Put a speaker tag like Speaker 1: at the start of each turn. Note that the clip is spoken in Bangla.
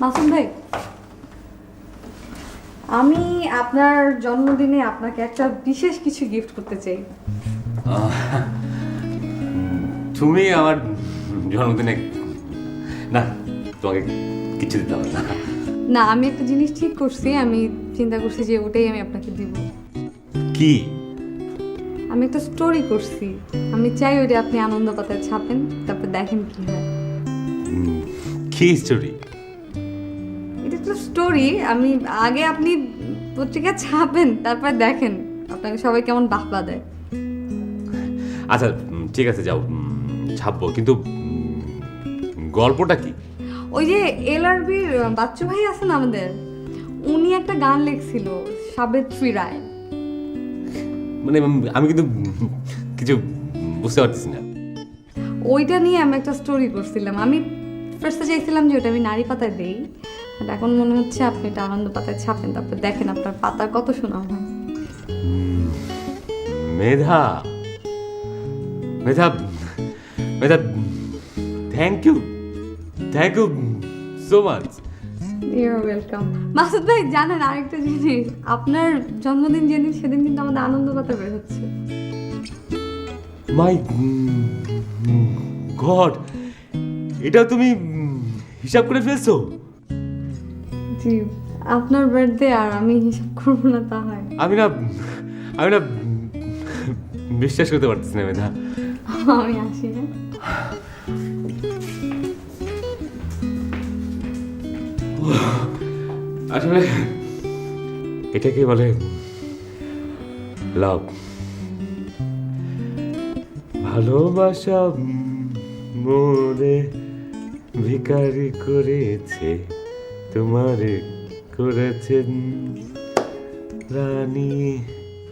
Speaker 1: মাসুম ভাই আমি আপনার জন্মদিনে আপনাকে একটা বিশেষ কিছু গিফট করতে চাই।
Speaker 2: তুমি আমার জন্মদিনে না তোমাকে কিছু দিতে হবে না।
Speaker 1: না আমি একটা জিনিস ঠিক করছি আমি চিন্তা করছি যে ওটাই আমি আপনাকে দিব।
Speaker 2: কি?
Speaker 1: আমি একটা স্টোরি করছি আমি চাই ওটা আপনি আনন্দ পাতায় ছাপেন তারপর দেখেন কি হয়।
Speaker 2: কি স্টোরি
Speaker 1: একটা স্টোরি আমি আগে আপনি পত্রিকা ছাপেন তারপর দেখেন আপনাকে সবাই কেমন বাহবা দেয়।
Speaker 2: আচ্ছা ঠিক আছে যাও ছাপবো কিন্তু গল্পটা কি?
Speaker 1: ওই যে এলআরবির বাচ্চু ভাই আছেন আমাদের উনি একটা গান লিখছিল সাবিত্রী রায়।
Speaker 2: মানে আমি কিন্তু কিছু বুঝতে পারতেছি না।
Speaker 1: ওইটা নিয়ে আমি একটা স্টোরি করছিলাম। আমি ফার্স্টে চাইছিলাম যে ওটা আমি নারী পাতায় দেই। বাট এখন মনে হচ্ছে আপনি এটা আনন্দ পাতায় ছাপেন তারপর দেখেন আপনার পাতার কত শোনা হয়।
Speaker 2: Medha. Medha Medha thank you thank you so much
Speaker 1: you're welcome Masud ভাই জানেন আরেকটা জিনিস আপনার জন্মদিন যেদিন সেদিন কিন্তু আমাদের আনন্দ পাতা বের হচ্ছে।
Speaker 2: মাই গড এটা তুমি হিসাব করে ফেলছো?
Speaker 1: জি আপনার বার্থডে আর আমি হিসাব করব না তা হয়
Speaker 2: আমি না আমি না বিশ্বাস করতে পারতেছি না মেধা।
Speaker 1: আমি আসি হ্যাঁ?
Speaker 2: আসলে এটাকে বলে লাভ ভালোবাসা মনে ভিকারি করেছে। তোমারে করেছেন রানী।